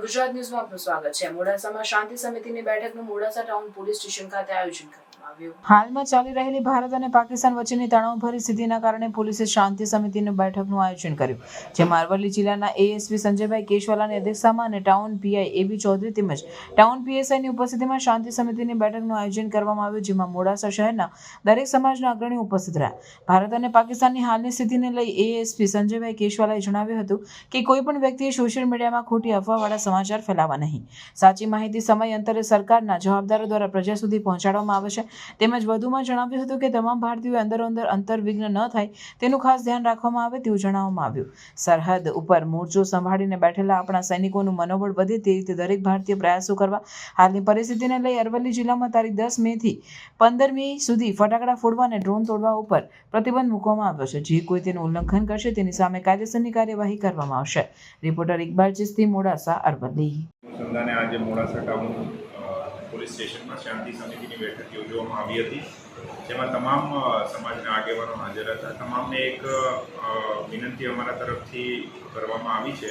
ગુજરાત ન્યૂઝમાં આપનું સ્વાગત છે. મોડાસામાં શાંતિ સમિતિની બેઠકનું મોડાસા ટાઉન પોલીસ સ્ટેશન ખાતે આયોજન હાલમાં ચાલી રહેલી ભારત અને પાકિસ્તાન વચ્ચેની તણાવભરી સ્થિતિના કારણે પોલીસે શાંતિ સમિતિની બેઠકનું આયોજન કર્યું, જેમાં અરવલ્લી જિલ્લાના એએસપી સંજયભાઈ કેશવાલાની અધ્યક્ષતામાં અને ટાઉન પીઆઈ એબી ચૌધરી તેમજ ટાઉન પીએસઆઈની ઉપસ્થિતિમાં શાંતિ સમિતિની બેઠકનું આયોજન કરવામાં આવ્યું, જેમાં મોડાસા શહેરના દરેક સમાજના અગ્રણીઓ ઉપસ્થિત રહ્યા. ભારત અને પાકિસ્તાનની હાલની સ્થિતિને લઈ એએસપી સંજયભાઈ કેશવાલાએ જણાવ્યું હતું કે કોઈપણ વ્યક્તિએ સોશિયલ મીડિયામાં ખોટી અફવાવાળા સમાચાર ફેલાવવા નહીં. સાચી માહિતી સમય અંતરે સરકારના જવાબદારો દ્વારા પ્રજા સુધી પહોંચાડવામાં આવે છે તેમજ વધુમાં જણાવ્યું હતું કે તમામ ભારતીયોએ અંદરોઅંદર અંતર્વિઘ્ન ન થાય તેનું ખાસ ધ્યાન રાખવામાં આવે તેવું જણાવવામાં આવ્યું. સરહદ ઉપર મોરચો સંભાળીને બેઠેલા આપણા સૈનિકોનું મનોબળ વધે તે રીતે દરેક ભારતીય પ્રયાસો કરવા હાલની પરિસ્થિતિને લઈ અરવલ્લી જિલ્લામાં તારીખ દસ મે થી પંદર મે સુધી ફટાકડા ફોડવા અને ડ્રોન તોડવા ઉપર પ્રતિબંધ મૂકવામાં આવ્યો છે. જે કોઈ તેનું ઉલ્લંઘન કરશે તેની સામે કાયદેસરની કાર્યવાહી કરવામાં આવશે. રિપોર્ટર ઇકબાલ ચિસ્તી મોડાસા, અરવલ્લી. આજે મોડાસા ટાઉન પોલીસ સ્ટેશનમાં શાંતિ સમિતિની બેઠક યોજવામાં આવી હતી. જેમાં તમામ સમાજના આગેવાનો હાજર હતા. તમામને એક વિનંતી અમારા તરફથી કરવામાં આવી છે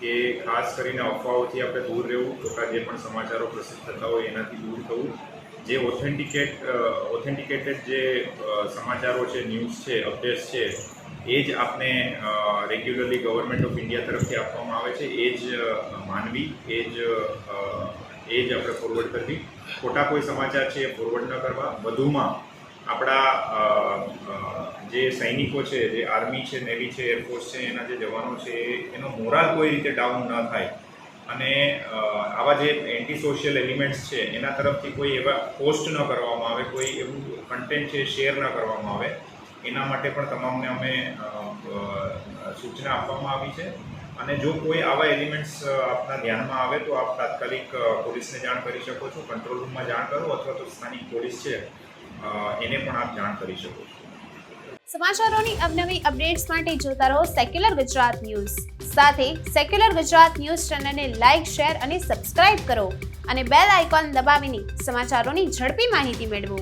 કે ખાસ કરીને અફવાઓથી આપણે દૂર રહેવું છોકરા જે પણ સમાચારો પ્રસિદ્ધ થતા હોય એનાથી દૂર થવું. જે ઓથેન્ટિકેટ ઓથેન્ટિકેટેડ જે સમાચારો છે ન્યૂઝ છે અપડેટ્સ છે, એ જ આપને રેગ્યુલરલી ગવર્મેન્ટ ઓફ ઇન્ડિયા તરફથી આપવામાં આવે છે. એ જ માનવી, એ જ એ જ આપણે ફોરવર્ડ કરવી. ખોટા કોઈ સમાચાર છે એ ફોરવર્ડ ન કરવા. વધુમાં આપણા જે સૈનિકો છે, જે આર્મી છે, નેવી છે એરફોર્સ છે, એના જે જવાનો છે, એનો મોરાલ કોઈ રીતે ડાઉન ન થાય. અને આવા જે એન્ટી સોશિયલ એલિમેન્ટ્સ છે, એના તરફથી કોઈ એવા પોસ્ટ ન કરવામાં આવે, કોઈ એવું કન્ટેન્ટ છે શેર ન કરવામાં આવે. એના માટે પણ તમામને અમે સૂચના આપવામાં આવી છે. અને જો કોઈ આવા એલિમેન્ટ્સ આપના ધ્યાનમાં આવે તો આપ તાત્કાલિક પોલીસને જાણ કરી શકો છો. કંટ્રોલ રૂમમાં જાણ કરો અથવા તો સ્થાનિક પોલીસ છે એને પણ આપ જાણ કરી શકો છો. સમાચારોની અવનવી અપડેટ્સ માટે જોતા રહો સેક્યુલર ગુજરાત ન્યૂઝ. સાથે સેક્યુલર ગુજરાત ન્યૂઝ ચેનલને લાઇક શેર અને સબસ્ક્રાઇબ કરો અને બેલ આઇકોન દબાવીને સમાચારોની ઝડપી માહિતી મેળવો.